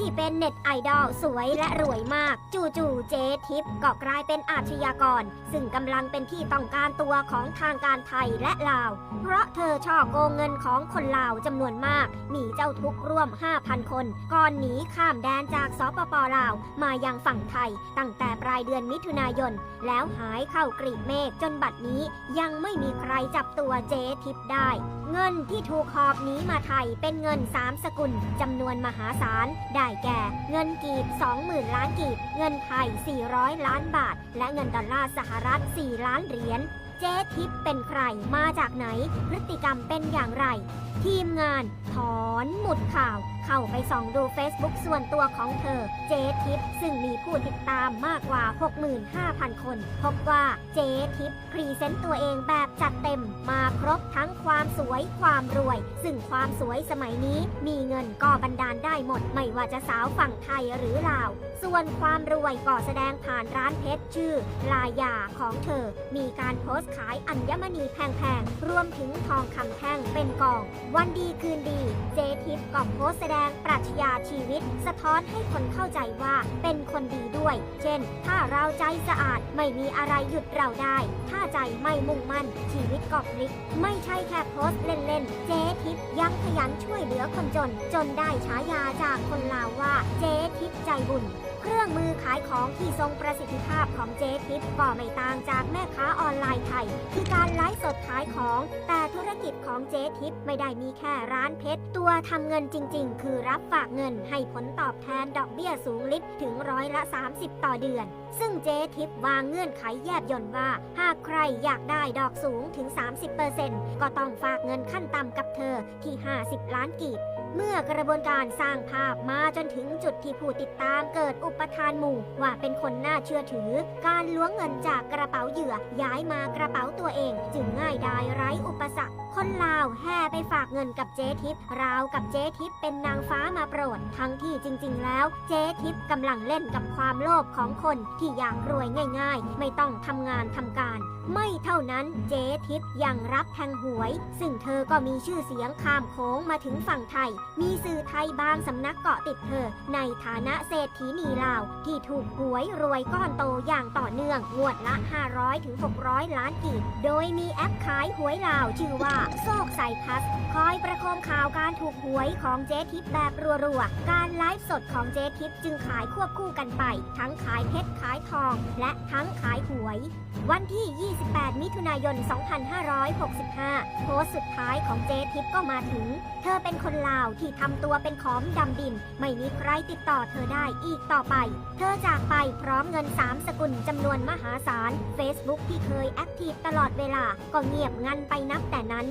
ที่เป็นเน็ตไอดอลสวยและรวยมาก จู่ๆเจ๊ทิพย์ก็กลายเป็นอาชญากร ซึ่งกำลังเป็นที่ต้องการตัวของทางการไทยและลาว เพราะเธอช่อโกงเงินของคนลาวจำนวนมาก มีเจ้าทุกร่วม 5,000 คน ก่อนหนีข้ามแดนจากสปปลาว มายังฝั่งไทย ตั้งแต่ปลายเดือนมิถุนายน แล้วหายเข้ากรีบเมฆจนบัดนี้ยังไม่มีใครจับตัวเจ๊ทิพย์ได้ เงินที่ถูกหอบหนีมาไทยเป็นเงิน 3 สกุลจำนวนมหาศาล ได้แก่ เงินกีบ 20,000 ล้านกีบ เงินไทย 400 ล้านบาท และเงินดอลลาร์สหรัฐ 4 ล้านเหรียญ เจ๊ทิพย์เป็นใครมาจากไหน พฤติกรรมเป็นอย่างไร ทีมงานถอนหมุดข่าว เข้าไปส่องดู Facebook ส่วนตัวของเธอ เจ๊ทิพย์ซึ่งมีผู้ติดตามมากกว่า 65,000 คน พบว่าเจ๊ทิพย์พรีเซนต์ตัวเองแบบจัดเต็มมาครบทั้งความสวยความรวย ซึ่งความสวยสมัยนี้มีเงินก็บันดาลได้หมด ไม่ว่าจะสาวฝั่งไทยหรือลาว ส่วนความรวยก็แสดงผ่านร้านเพชรชื่อลายาของเธอ มีการโพสต์ขายอัญมณีแพงๆ รวมถึงทองคำแท่งเป็นกอง วันดีคืนดี เจทิปก็โพสแสดงปรัชญาชีวิต สะท้อนให้คนเข้าใจว่าเป็นคนดีด้วย เช่น ถ้าเราใจสะอาดไม่มีอะไรหยุดเราได้ ถ้าใจไม่มุ่งมั่น ชีวิตก็พลิก ไม่ใช่แค่โพสเล่นๆ เจทิปยังขยันช่วยเหลือคนจน จนได้ฉายาจากคนลาวว่า เจทิปใจบุญ เครื่องมือขายของที่ทรงประสิทธิภาพของเจ๊ทิปก็ไม่ต่างจากแม่ค้าออนไลน์ไทย คือการไลฟ์สดขายของ แต่ธุรกิจของเจ๊ทิปไม่ได้มีแค่ร้านเพชร ตัวทำเงินจริง ๆ คือรับฝากเงินให้ผลตอบแทนดอกเบี้ยสูงลิบถึงร้อยละ 30 ต่อเดือน ซึ่งเจ๊ทิปวางเงื่อนไขแยบยนต์ว่า หากใครอยากได้ดอกสูงถึง 30%ก็ต้องฝากเงินขั้นต่ำกับเธอที่ 50 ล้านกีบ เมื่อกระบวนการสร้างภาพมาจนถึงจุดที่ผู้ติดตามเกิดอุปทานหมู่ว่าเป็นคนน่าเชื่อถือ การล้วงเงินจากกระเป๋าเหยื่อย้ายมากระเป๋าตัวเอง จึงง่ายดายไร้อุปสรรค คนลาวแห่ไปฝากเงินกับเจ๊ทิพย์ราวกับเจ๊ทิพย์เป็นนางฟ้ามาโปรด ทั้งที่จริง ๆ แล้วเจ๊ทิพย์กำลังเล่นกับความโลภของคนที่อยากรวยง่าย ๆ ไม่ต้องทำงานทำการ ไม่เท่านั้นเจ๊ทิพย์ยังรับแทงหวย ซึ่งเธอก็มีชื่อเสียงข้ามโค้งมาถึงฝั่งไทย มีสื่อไทยบางสำนักเกาะติดเธอ ในฐานะเศรษฐีนีลาว ที่ถูกหวยรวยก้อนโตอย่างต่อเนื่องงวดละ 500ถึง600 ล้านกีบโดยมีแอปขายหวยลาวชื่อว่าโซกใสพัส คอยประโคมข่าวการถูกหวยของเจ๊ทิพย์แบบรัวๆ การไลฟ์สดของเจ๊ทิพย์จึงขายควบคู่กันไป ทั้งขายเพชรขายทอง และทั้งขายหวย วันที่28มิถุนายน 2565 โพสต์สุดท้ายของเจทิปก็มาถึง เธอเป็นคนลาวที่ทำตัวเป็นขอมดำดิน ไม่มีใครติดต่อเธอได้อีกต่อไป เธอจากไปพร้อมเงิน 3 สกุลจำนวนมหาศาล Facebook ที่เคยแอคทีฟตลอดเวลาก็เงียบงันไปนับแต่นั้น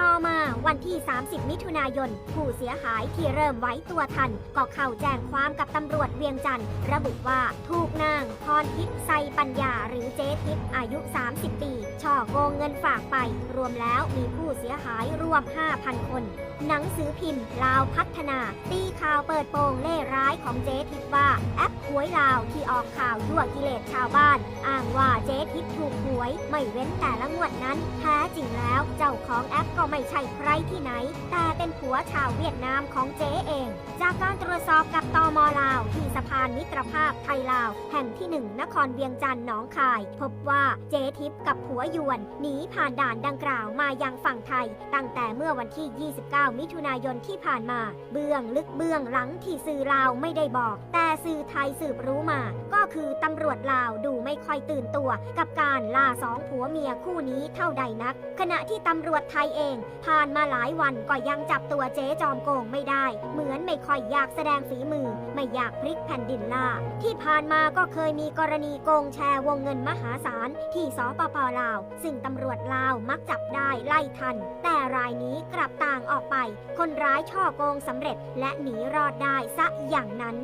ต่อมาวันที่ 30 มิถุนายน ผู้เสียหายที่เริ่มไว้ตัวทัน ก็เข้าแจ้งความกับตำรวจเวียงจันทร์ระบุว่าถูกนางพรทิพย์ไซปัญญาหรือเจ๊ทิพย์อายุ 30 ปี ช่อโกงเงินฝากไป รวมแล้วมีผู้เสียหายรวม 5,000 คน หนังสือพิมพ์ลาวพัฒนา ตีข่าวเปิดโปงเล่ร้ายของเจ๊ทิพย์ว่าแอป หวยลาวที่ออกข่าวยั่วกิเลสชาวบ้าน อ้างว่าเจ๊ทิพย์ถูกหวยไม่เว้นแต่ละงวดนั้นแท้จริงแล้วเจ้าของแอปก็ไม่ใช่ใครที่ไหน แต่เป็นผัวชาวเวียดนามของเจ๊เอง จากการตรวจสอบกับตอมลาว ที่สะพานมิตรภาพไทยลาว แห่งที่หนึ่งนครเวียงจันทร์หนองคาย พบว่าเจ๊ทิพย์กับผัวยวนหนีผ่านด่านดังกล่าวมายังฝั่งไทย ตั้งแต่เมื่อวันที่ 29 มิถุนายนที่ผ่านมา เบื้องลึกเบื้องหลังที่สื่อลาวไม่ได้บอก แต่สื่อไทยสืบรู้มา ก็คือตำรวจลาวดูไม่ค่อยตื่นตัว กับการล่าสองผัวเมียคู่นี้เท่าใดนัก ขณะที่ตำรวจไทยเอง ผ่านมาหลายวันก็ยังจับตัวเจ๊จอมโกงไม่ได้ เหมือนไม่ค่อยอยากแสดงฝีมือ ไม่อยากพลิกแผ่นดินล่า ที่ผ่านมาก็เคยมีกรณีโกงแชร์วงเงินมหาศาลที่สปปลาว ซึ่งตำรวจลาวมักจับได้ไล่ทัน แต่รายนี้กลับต่างออกไป คนร้ายช่อโกงสำเร็จและหนีรอดได้ซะอย่างนั้น